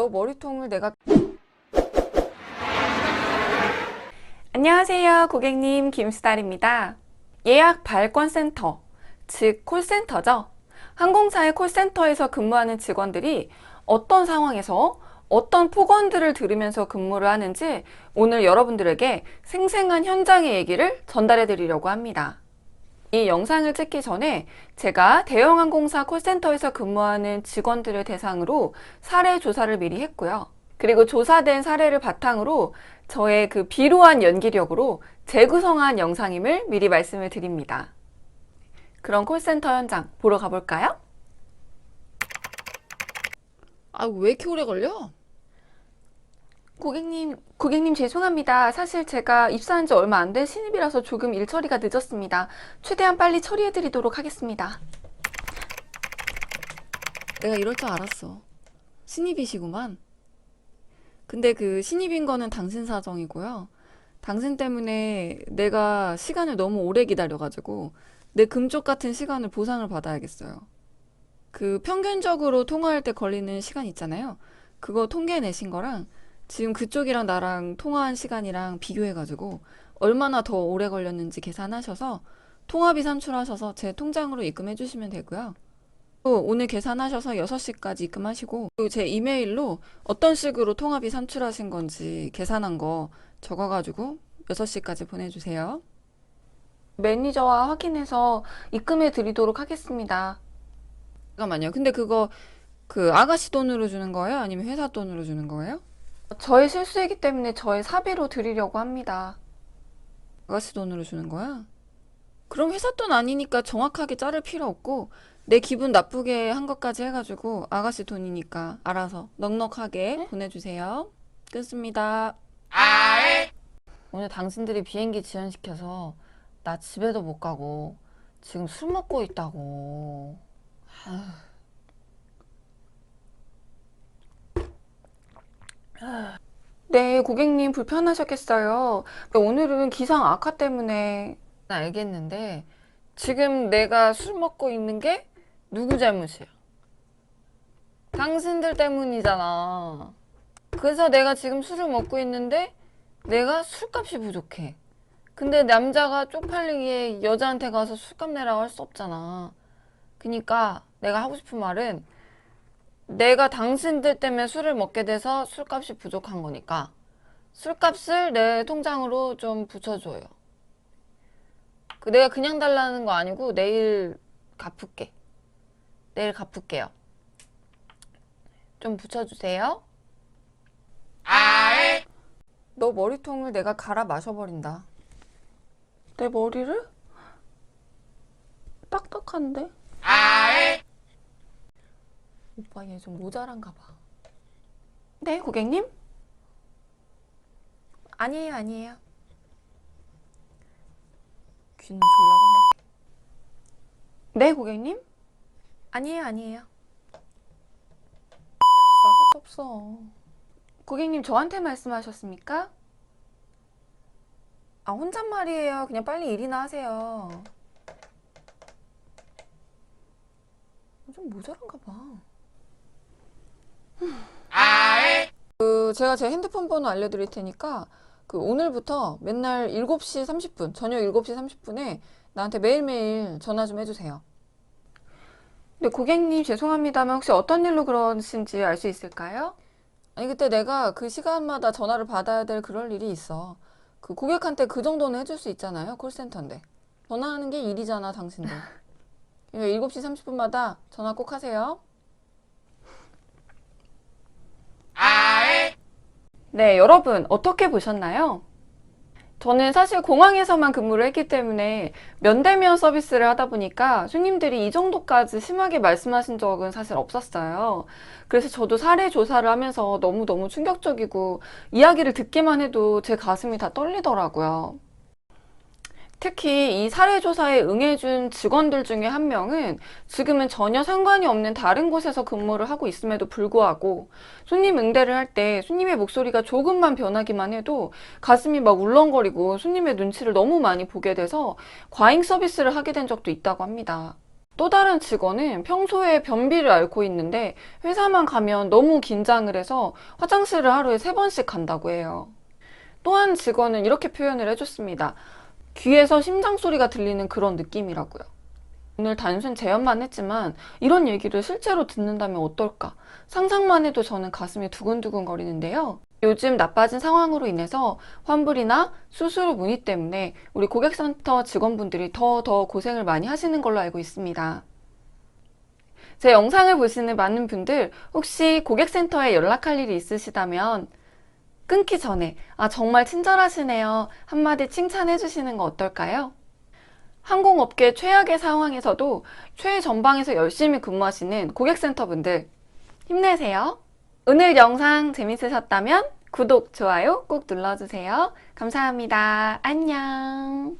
너 머리통을 내가 안녕하세요 고객님. 김수달입니다. 예약 발권센터 즉 콜센터죠? 항공사의 콜센터에서 근무하는 직원들이 어떤 상황에서 어떤 폭언들을 들으면서 근무를 하는지 오늘 여러분들에게 생생한 현장의 얘기를 전달해 드리려고 합니다. 이 영상을 찍기 전에 제가 대형항공사 콜센터에서 근무하는 직원들을 대상으로 사례 조사를 미리 했고요. 그리고 조사된 사례를 바탕으로 저의 그 비루한 연기력으로 재구성한 영상임을 미리 말씀을 드립니다. 그럼 콜센터 현장 보러 가볼까요? 아, 왜 이렇게 오래 걸려? 고객님, 고객님 죄송합니다. 사실 제가 입사한 지 얼마 안 된 신입이라서 조금 일 처리가 늦었습니다. 최대한 빨리 처리해 드리도록 하겠습니다. 내가 이럴 줄 알았어. 신입이시구만. 근데 그 신입인 거는 당신 사정이고요. 당신 때문에 내가 시간을 너무 오래 기다려가지고 내 금쪽 같은 시간을 보상을 받아야겠어요. 그 평균적으로 통화할 때 걸리는 시간 있잖아요. 그거 통계 내신 거랑 지금 그쪽이랑 나랑 통화한 시간이랑 비교해가지고 얼마나 더 오래 걸렸는지 계산하셔서 통화비 산출하셔서 제 통장으로 입금해 주시면 되고요. 또 오늘 계산하셔서 6시까지 입금하시고 제 이메일로 어떤 식으로 통화비 산출하신 건지 계산한 거 적어가지고 6시까지 보내주세요. 매니저와 확인해서 입금해 드리도록 하겠습니다. 잠깐만요. 근데 그거 그 아가씨 돈으로 주는 거예요? 아니면 회사 돈으로 주는 거예요? 저의 실수이기 때문에 저의 사비로 드리려고 합니다. 아가씨 돈으로 주는 거야? 그럼 회사 돈 아니니까 정확하게 자를 필요 없고 내 기분 나쁘게 한 것까지 해가지고 아가씨 돈이니까 알아서 넉넉하게 보내주세요. 끊습니다. 오늘 당신들이 비행기 지연시켜서 나 집에도 못 가고 지금 술 먹고 있다고. 네, 고객님 불편하셨겠어요. 오늘은 기상 악화 때문에 난 알겠는데 지금 내가 술 먹고 있는 게 누구 잘못이야? 당신들 때문이잖아. 그래서 내가 지금 술을 먹고 있는데 내가 술값이 부족해. 근데 남자가 쪽팔리게 여자한테 가서 술값 내라고 할 수 없잖아. 그니까 내가 하고 싶은 말은 내가 당신들 때문에 술을 먹게 돼서 술값이 부족한 거니까 술값을 내 통장으로 좀 붙여줘요. 그 내가 그냥 달라는 거 아니고 내일 갚을게. 내일 갚을게요. 좀 붙여주세요. 너 머리통을 내가 갈아 마셔버린다. 내 머리를? 딱딱한데? 오빠 얘 좀 모자란가 봐. 네, 고객님? 아니에요, 아니에요. 귀는 졸라봤네. 네, 고객님? 아니에요, 아니에요. 싸가지 없어. 고객님 저한테 말씀하셨습니까? 아, 혼잣말이에요. 그냥 빨리 일이나 하세요. 좀 모자란가 봐. 그 제가 제 핸드폰 번호 알려드릴 테니까 그 오늘부터 맨날 7시 30분, 저녁 7시 30분에 나한테 매일매일 전화 좀 해주세요. 네, 고객님 죄송합니다만 혹시 어떤 일로 그러신지 알 수 있을까요? 아니 그때 내가 그 시간마다 전화를 받아야 될 그럴 일이 있어. 그 고객한테 그 정도는 해줄 수 있잖아요. 콜센터인데. 전화하는 게 일이잖아, 당신들. 그러니까 7시 30분마다 전화 꼭 하세요. 네, 여러분 어떻게 보셨나요? 저는 사실 공항에서만 근무를 했기 때문에 면대면 서비스를 하다 보니까 손님들이 이 정도까지 심하게 말씀하신 적은 사실 없었어요. 그래서 저도 사례 조사를 하면서 너무너무 충격적이고 이야기를 듣기만 해도 제 가슴이 다 떨리더라고요. 특히 이 사례 조사에 응해준 직원들 중에 한 명은 지금은 전혀 상관이 없는 다른 곳에서 근무를 하고 있음에도 불구하고 손님 응대를 할 때 손님의 목소리가 조금만 변하기만 해도 가슴이 막 울렁거리고 손님의 눈치를 너무 많이 보게 돼서 과잉 서비스를 하게 된 적도 있다고 합니다. 또 다른 직원은 평소에 변비를 앓고 있는데 회사만 가면 너무 긴장을 해서 화장실을 하루에 세 번씩 간다고 해요. 또한 직원은 이렇게 표현을 해줬습니다. 귀에서 심장 소리가 들리는 그런 느낌이라고요. 오늘 단순 재연만 했지만 이런 얘기를 실제로 듣는다면 어떨까? 상상만 해도 저는 가슴이 두근두근 거리는데요. 요즘 나빠진 상황으로 인해서 환불이나 수수료 문의 때문에 우리 고객센터 직원분들이 더더 고생을 많이 하시는 걸로 알고 있습니다. 제 영상을 보시는 많은 분들 혹시 고객센터에 연락할 일이 있으시다면 끊기 전에 아 정말 친절하시네요 한마디 칭찬해 주시는 거 어떨까요? 항공업계 최악의 상황에서도 최전방에서 열심히 근무하시는 고객센터 분들 힘내세요. 오늘 영상 재밌으셨다면 구독, 좋아요 꼭 눌러주세요. 감사합니다. 안녕.